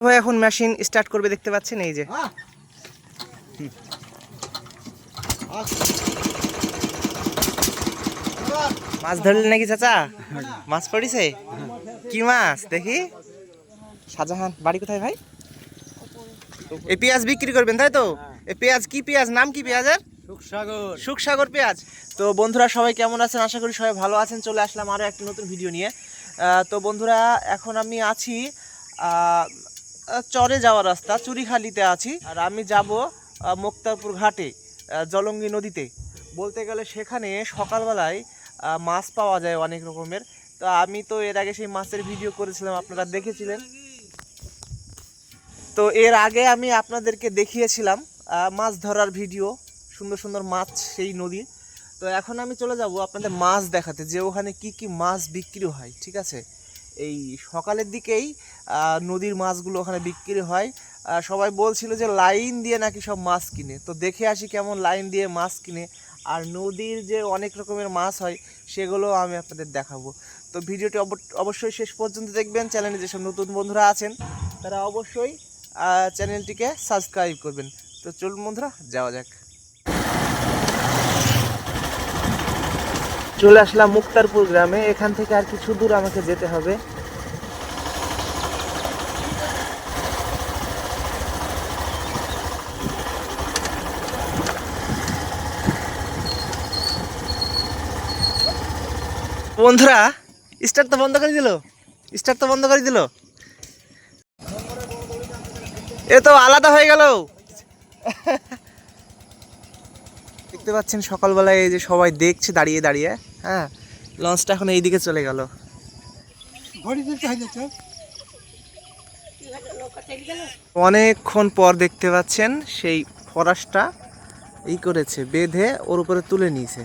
ভাই এখন machine start করবে দেখতে পাচ্ছেন? এই যে। মাছ ধরলেন নাকি চাচা? মাছ পড়িছে? কি মাছ? দেখি। শাহজাহান বাড়ি কোথায় ভাই? এই পেঁয়াজ বিক্রি করবেন তাই তো? এই পেঁয়াজ কি পেঁয়াজ? নাম কি পেঁয়াজের? সুখসাগর। সুখসাগর পেঁয়াজ। তো বন্ধুরা সবাই কেমন আছেন? আশা করি সবাই ভালো আছেন। চলে আসলাম আরও একটি নতুন ভিডিও নিয়ে। তো বন্ধুরা এখন আমি আছি আহ, চরে যাওয়ার রাস্তা, চুরিখালিতে আছি। আর আমি যাব মুক্তারপুর ঘাটে জলঙ্গি নদীতে। বলতে গেলে সেখানে সকালবেলায় মাছ পাওয়া যায় অনেক রকমের। তো আমি তো এর আগে সেই মাছের ভিডিও করেছিলাম, আপনারা দেখেছিলেন। তো এর আগে আমি আপনাদেরকে দেখিয়েছিলাম মাছ ধরার ভিডিও সুন্দর সুন্দর মাছ সেই নদীর তো এখন আমি চলে যাব আপনাদের মাছ দেখাতে, যে ওখানে কি কি মাছ বিক্রি হয়, ঠিক আছে? এই সকালের দিকেই নদীর মাছগুলো ওখানে বিক্রি হয়। সবাই বলছিল যে লাইন দিয়ে নাকি সব মাছ কিনে। তো দেখে আসি কেমন লাইন দিয়ে মাছ কিনে। আর নদীর যে অনেক রকমের মাছ হয়, সেগুলো আমি আপনাদের দেখাবো। তো ভিডিওটি অব- অবশ্যই শেষ পর্যন্ত দেখবেন। চ্যানেলে যেসব নতুন বন্ধুরা আছেন, তারা অবশ্যই চ্যানেলটিকে সাবস্ক্রাইব করবেন। তো চলুন বন্ধুরা, যাওয়া যাক। চলে আসলাম মুক্তারপুর গ্রামে। এখান থেকে আর কিছু দূর আমাকে যেতে হবে। বন্ধুরা, স্টার্ট তো বন্ধ করে দিল। স্টার্ট তো বন্ধ করে দিল। এ তো আলাদা হয়ে গেল। দেখতে পাচ্ছেন সকালবেলায় এই যে সবাই দেখছে দাঁড়িয়ে দাঁড়িয়ে হ্যাঁ? লঞ্চটা এখন এইদিকে চলে গেল। অনেকক্ষণ পর দেখতে পাচ্ছেন সেই ফরাসটা ই করেছে বেঁধে ওর উপরে তুলে নিয়েছে।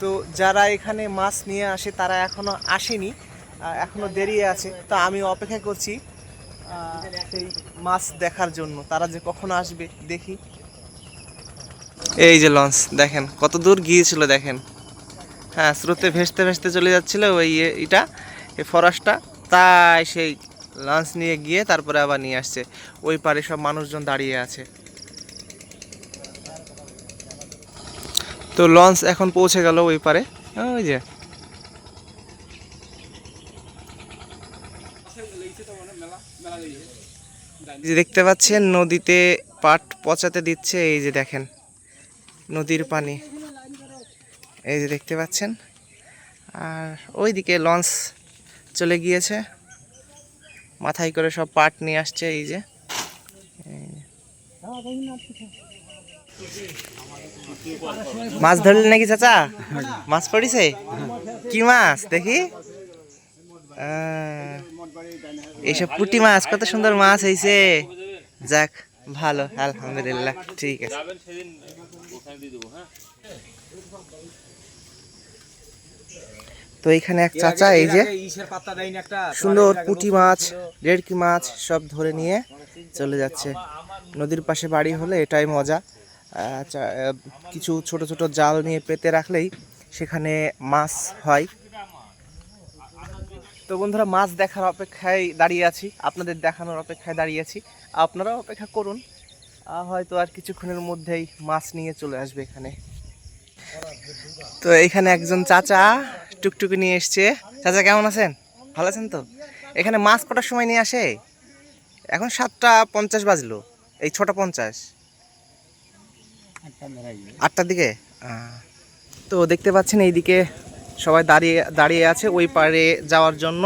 তো যারা এখানে মাছ নিয়ে আসে তারা এখনও আসেনি আহ, এখনও দেরি আছে। তো আমি অপেক্ষা করছি সেই মাছ দেখার জন্য। তারা যে কখন আসবে দেখি। এই যে লঞ্চ, দেখেন, কত দূর গিয়েছিল, দেখেন। হ্যাঁ স্রোতে ভেসতে ভেসতে চলে যাচ্ছিল ওই এটা এই ফরাসটা। তাই সেই লঞ্চ নিয়ে গিয়ে তারপরে আবার নিয়ে আসছে। ওই পারে সব মানুষজন দাঁড়িয়ে আছে। তো লঞ্চ এখন পৌঁছে গেল ওই পারে। ওই যে দেখতে পাচ্ছেন, নদীতে পাট পচাতে দিচ্ছে, এই যে দেখেন। নদীর পানি। এই যে দেখতে পাচ্ছেন। আর ওইদিকে লঞ্চ চলে গিয়েছে। মাথায় করে সব পাট নিয়ে আসছে এই যে। মাছ ধরলেন নাকি চাচা? মাছ পড়িছে? কি মাছ দেখি? এইসব পুঁটি মাছ, কত সুন্দর মাছ হয়েছে যাক ভালো আলহামদুলিল্লাহ ঠিক আছে। তো এখানে এক চাচা এই যে সুন্দর পুঁটি মাছ রেড়কি মাছ সব ধরে নিয়ে চলে যাচ্ছে। নদীর পাশে বাড়ি হলে এটাই মজা। চা- কিছু ছোট ছোট জাল নিয়ে পেতে রাখলেই সেখানে মাছ হয়। তো বন্ধুরা মাছ দেখার অপেক্ষায় দাঁড়িয়ে আছি। আপনাদের দেখানোর অপেক্ষায় দাঁড়িয়ে আছি। আপনারাও অপেক্ষা করুন। হয়তো আর কিছুক্ষণের মধ্যেই মাছ নিয়ে চলে আসবে এখানে। তো এখানে একজন চাচা টুকটুকি নিয়ে এসছে। চাচা কেমন আছেন? ভালো আছেন তো? এখানে মাছ কটার সময় নিয়ে আসে? এখন সাতটা পঞ্চাশ বাজলো। এই ছটা পঞ্চাশ। আটটার দিকে? তো দেখতে পাচ্ছেন এইদিকে সবাই দাঁড়িয়ে দাঁড়িয়ে আছে ওই পারে যাওয়ার জন্য।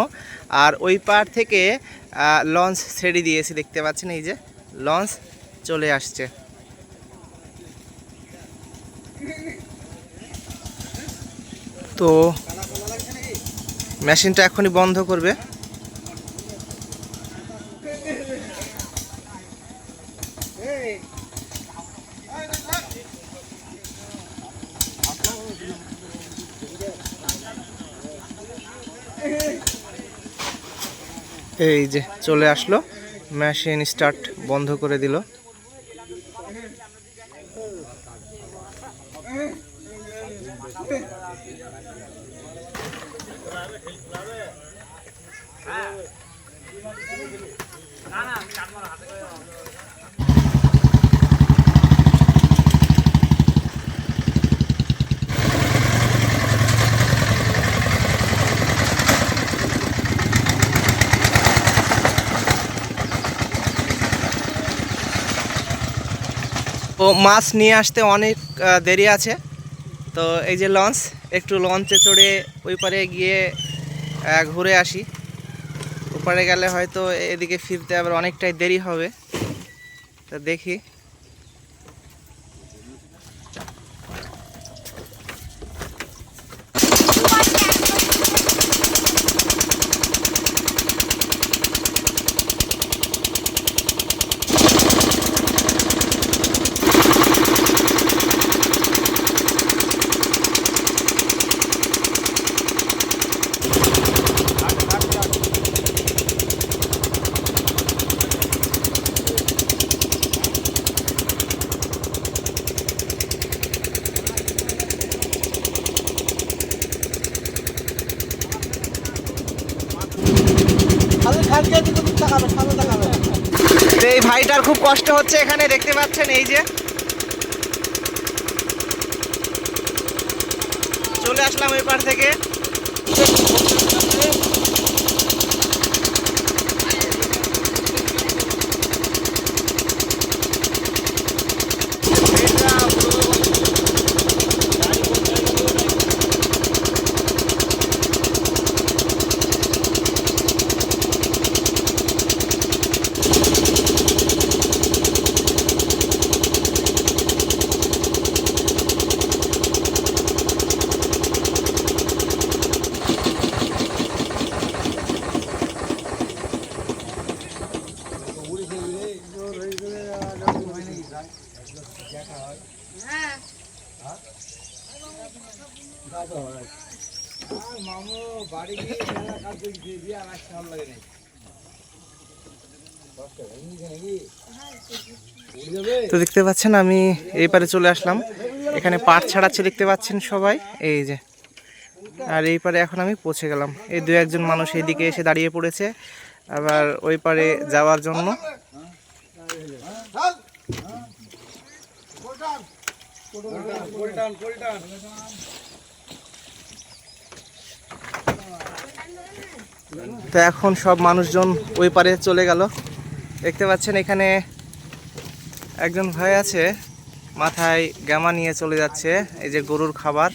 আর ওই পার থেকে লঞ্চ ছেড়ে দিয়েছি, দেখতে পাচ্ছেন এই যে, লঞ্চ চলে আসছে। তো, মেশিনটা এখনই বন্ধ করবে। এই যে চলে আসলো। মেশিন স্টার্ট বন্ধ করে দিল। তো মাছ নিয়ে আসতে অনেক দেরি আছে। তো এই যে লঞ্চ, একটু লঞ্চে চড়ে ওই পারে গিয়ে ঘুরে আসি। ওপারে গেলে হয়তো এদিকে ফিরতে আবার অনেকটাই দেরি হবে। তা দেখি। এই ভাইটার খুব কষ্ট হচ্ছে এখানে, দেখতে পাচ্ছেন এই যে। চলে আসলাম ওই পার থেকে। তো দেখতে পাচ্ছেন, আমি এই পারে চলে আসলাম। এখানে পাট ছাড়াচ্ছে দেখতে পাচ্ছেন সবাই। এই যে। আর এই পারে এখন আমি পৌঁছে গেলাম। এই দু একজন মানুষ এইদিকে এসে দাঁড়িয়ে পড়েছে। আবার ওই পারে যাওয়ার জন্য। তো এখন সব মানুষজন ওই পারে চলে গেল। দেখতে পাচ্ছেন, এখানে একজন ভাই আছে, মাথায় গামা নিয়ে চলে যাচ্ছে, এই যে গরুর খাবার।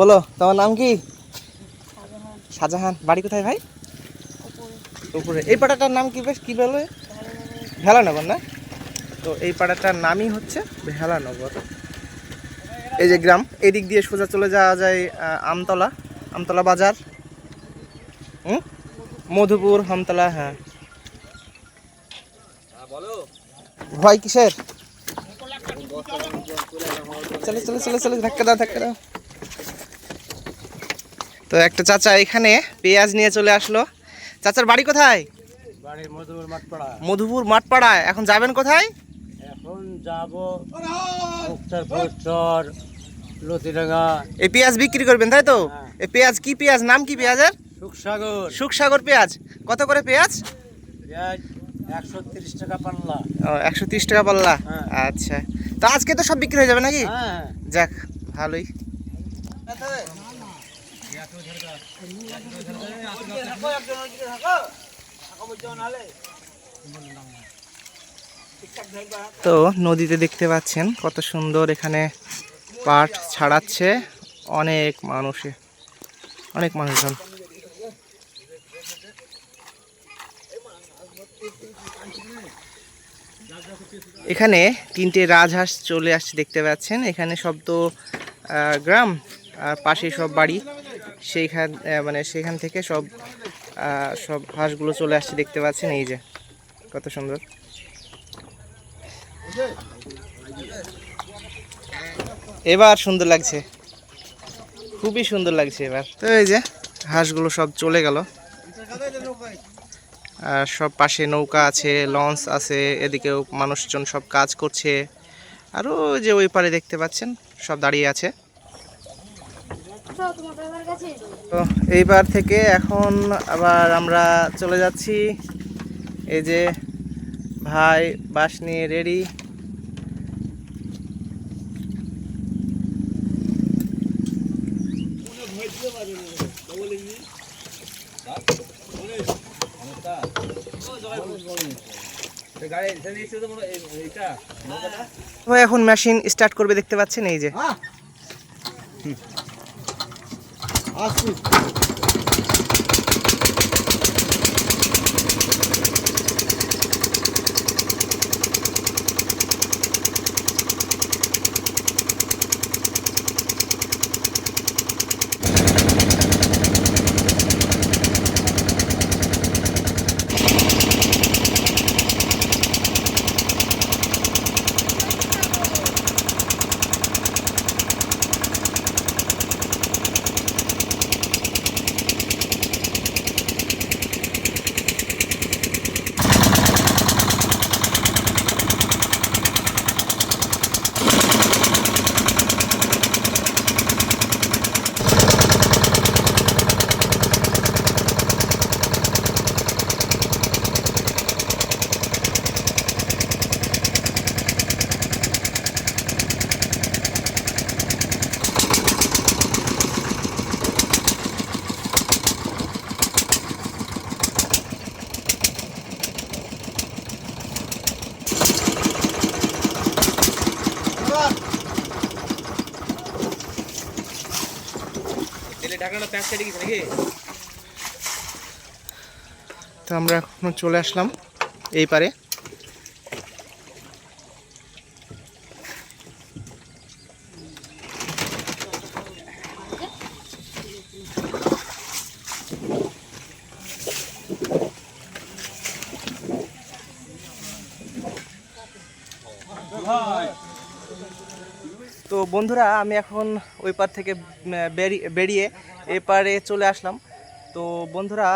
বলো, তোমার নাম কি? শাহজাহান। বাড়ি কোথায় ভাই? উপরে। এই পাড়াটার নাম কি বেশ? কি বলে? ভেলানগর না? তো এই পাড়াটার নামই হচ্ছে ভেলানগর। এই যে গ্রাম এদিক দিয়ে সোজা চলে যাওয়া যায় আমতলা আমতলা বাজার। হুম? মধুপুর আমতলা হ্যাঁ। ভয় কিসের? চলে চলে চলে চলে ধাক্কা দাও ধাক্কা দাও। তো একটা চাচা এখানে পেঁয়াজ নিয়ে চলে আসলো। চাচার বাড়ি কোথায়? মধুর মাঠপাড়া মধুপুর মাঠপাড়ায়। এখন যাবেন কোথায়? যাব। মুক্তারপুর চর লতিডাঙ্গা। এই পেঁয়াজ বিক্রি করবেন তাই তো? হ্যাঁ। এই পেঁয়াজ কি পেঁয়াজ? নাম কি পেঁয়াজের? সুখসাগর। সুখসাগর পেঁয়াজ। কত করে পেঁয়াজ? পেঁয়াজ একশো তিরিশ টাকা পাল্লা। একশো তিরিশ টাকা পাল্লা? হ্যাঁ। আচ্ছা। তো আজকে তো সব বিক্রি হয়ে যাবে নাকি? হ্যাঁ যাক ভালোই। তো নদীতে দেখতে পাচ্ছেন কত সুন্দর এখানে পাট ছাড়াচ্ছে অনেক মানুষে, অনেক মানুষজন। এখানে তিনটে রাজহাঁস চলে আসছে দেখতে পাচ্ছেন। এখানে সব তো গ্রাম, আর পাশে সব বাড়ি। সেইখান মানে সেখান থেকে সব সব হাঁসগুলো চলে আসছে দেখতে পাচ্ছেন। এই যে, কত সুন্দর। এবার সুন্দর লাগছে। খুবই সুন্দর লাগছে এবার। তো এই যে, হাঁসগুলো সব চলে গেল। আর সব পাশে নৌকা আছে, লঞ্চ আছে, এদিকেও মানুষজন সব কাজ করছে। আরও যে ওই পারে দেখতে পাচ্ছেন, সব দাঁড়িয়ে আছে। তো এইবার থেকে এখন আবার আমরা চলে যাচ্ছি। এই যে ভাই, বাস নিয়ে রেডি এখন মেশিন স্টার্ট করবে দেখতে পাচ্ছেন এই যে। তো আমরা এখন চলে আসলাম এই পারে। বন্ধুরা, আমি এখন ওই পার থেকে বেরিয়ে বেরিয়ে এ পারে চলে আসলাম। তো বন্ধুরা,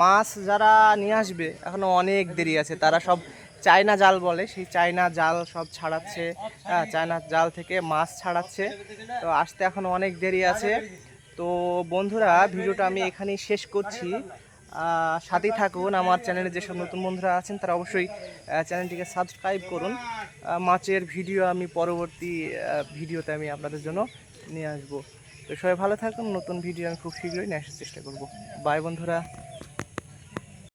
মাছ যারা নিয়ে আসবে এখনও অনেক দেরি আছে। তারা সব চায়না জাল বলে, সেই চায়না জাল সব ছাড়াচ্ছে হ্যাঁ চায়না জাল থেকে মাছ ছাড়াচ্ছে। তো আসতে এখনও অনেক দেরি আছে। তো বন্ধুরা, ভিডিওটা আমি এখানেই শেষ করছি। সাথেই থাকুন। আমার চ্যানেলে যেসব নতুন বন্ধুরা আছেন, তারা অবশ্যই চ্যানেলটিকে সাবস্ক্রাইব করুন। মাছের ভিডিও আমি পরবর্তী ভিডিওতে আমি আপনাদের জন্য নিয়ে আসব। তো সবাই ভালো থাকুন। নতুন ভিডিও আমি খুব শীঘ্রই নিয়ে আসার চেষ্টা করব। বাই বন্ধুরা।